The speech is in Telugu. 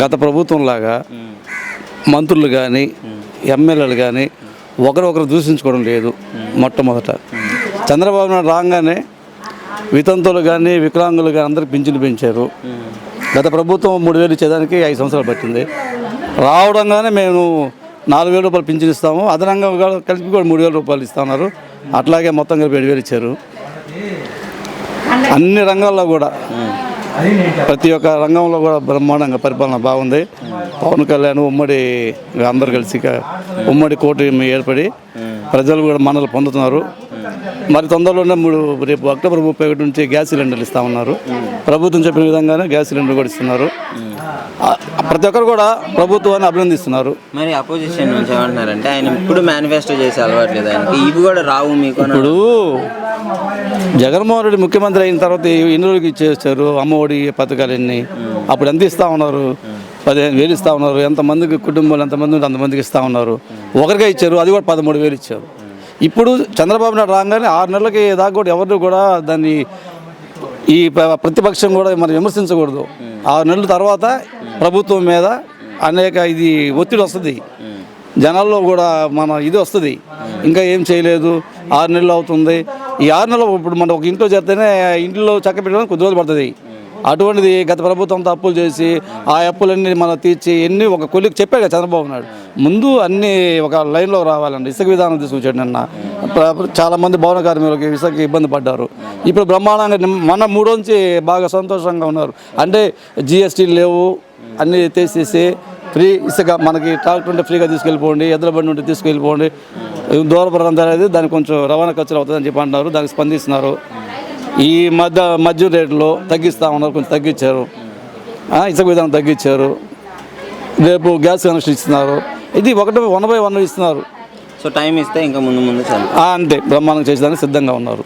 గత ప్రభుత్వం లాగా మంత్రులు కానీ ఎమ్మెల్యేలు కానీ ఒకరొకరు దూషించుకోవడం లేదు మొట్టమొదట. చంద్రబాబు నాయుడు రాగానే వితంతులు కానీ వికలాంగులు కానీ అందరికి పింఛను పెంచారు. గత ప్రభుత్వం మూడు వేలు ఇచ్చేదానికి ఐదు సంవత్సరాలు పట్టింది. రావడంగానే మేము నాలుగు వేల రూపాయలు పింఛను ఇస్తాము. అదనంగా కలిపి కూడా మూడు వేల రూపాయలు ఇస్తున్నారు అట్లాగే మొత్తం కలిపి ఏడు వేలు ఇచ్చారు. అన్ని రంగాల్లో కూడా ప్రతి ఒక్క రంగంలో కూడా బ్రహ్మాండంగా పరిపాలన బాగుంది. పవన్ కళ్యాణ్ ఉమ్మడి అందరు కలిసి ఉమ్మడి కూటమి ఏర్పడి ప్రజలు కూడా మనలు పొందుతున్నారు. మరి తొందరలోనే మూడు రేపు అక్టోబర్ ముప్పై ఒకటి నుంచి గ్యాస్ సిలిండర్లు ఇస్తా ఉన్నారు. ప్రభుత్వం చెప్పిన విధంగానే గ్యాస్ సిలిండర్ కూడా ఇస్తున్నారు. ప్రతి ఒక్కరు కూడా ప్రభుత్వాన్ని అభినందిస్తున్నారు. మరి అపోజిషన్ నుంచి ఏమంటున్నారంటే ఆయన ఇప్పుడు మేనిఫెస్టో చేసే అలవాట్లేదు ఆయనకి ఇవి కూడా రావు మీకు ఇప్పుడు జగన్మోహన్ రెడ్డి ముఖ్యమంత్రి అయిన తర్వాత ఎన్ని రోజులకి ఇచ్చేస్తారు అమ్మఒడి పథకాలన్నీ అప్పుడు ఎంత ఇస్తా ఉన్నారు? పదిహేను వేలు ఇస్తా ఉన్నారు. ఎంతమందికి కుటుంబాలు ఎంతమంది ఉంటే అంతమందికి ఇస్తా ఉన్నారు? ఒకరికే ఇచ్చారు. అది కూడా పదమూడు వేలు ఇచ్చారు. ఇప్పుడు చంద్రబాబు నాయుడు రాగానే ఆరు నెలలకి దాకా కూడా ఎవరిని కూడా దాన్ని ఈ ప్రతిపక్షం కూడా మనం విమర్శించకూడదు. ఆరు నెలల తర్వాత ప్రభుత్వం మీద అనేక ఇది ఒత్తిడి వస్తుంది. జనాల్లో కూడా మన ఇది వస్తుంది. ఇంకా ఏం చేయలేదు. ఆరు నెలలు అవుతుంది. ఈ ఆరు నెలలు ఇప్పుడు మనం ఒక ఇంట్లో చేస్తేనే ఇంట్లో చక్క పెట్టడానికి కొద్ది రోజులు పడుతుంది. అటువంటిది గత ప్రభుత్వంతో అప్పులు చేసి ఆ అప్పులన్నీ మనం తీర్చి ఎన్ని ఒక కొలికి చెప్పాడు చంద్రబాబు నాయుడు. ముందు అన్ని ఒక లైన్లో రావాలండి. ఇసుక విధానం తీసుకొచ్చాడు నిన్న. చాలామంది భవన కార్మికులకి ఇసుక ఇబ్బంది పడ్డారు. ఇప్పుడు బ్రహ్మాండంగా మన మూడు నుంచి బాగా సంతోషంగా ఉన్నారు. అంటే జిఎస్టీ లేవు అన్నీ తీసేసి ఫ్రీ ఇసుక మనకి ట్రాక్టర్ ఉంటే ఫ్రీగా తీసుకెళ్ళిపోండి ఎద్దుల బండి ఉంటే తీసుకెళ్ళిపోండి. దూర ప్రాంతం అనేది దానికి కొంచెం రవాణా ఖర్చులు అవుతుందని చెప్పి అంటున్నారు దానికి స్పందిస్తున్నారు. ఈ మధ్య మధ్య రేట్లో తగ్గిస్తా ఉన్నారు కొంచెం తగ్గించారు. ఇసుక విధానం తగ్గించారు. రేపు గ్యాస్ కనెక్షన్ ఇస్తున్నారు. ఇది ఒకటి వన్ బై వన్ ఇస్తున్నారు. సో టైం ఇస్తే ఇంకా ముందు ముందు అంతే. బ్రహ్మాండం చేసేదానికి సిద్ధంగా ఉన్నారు.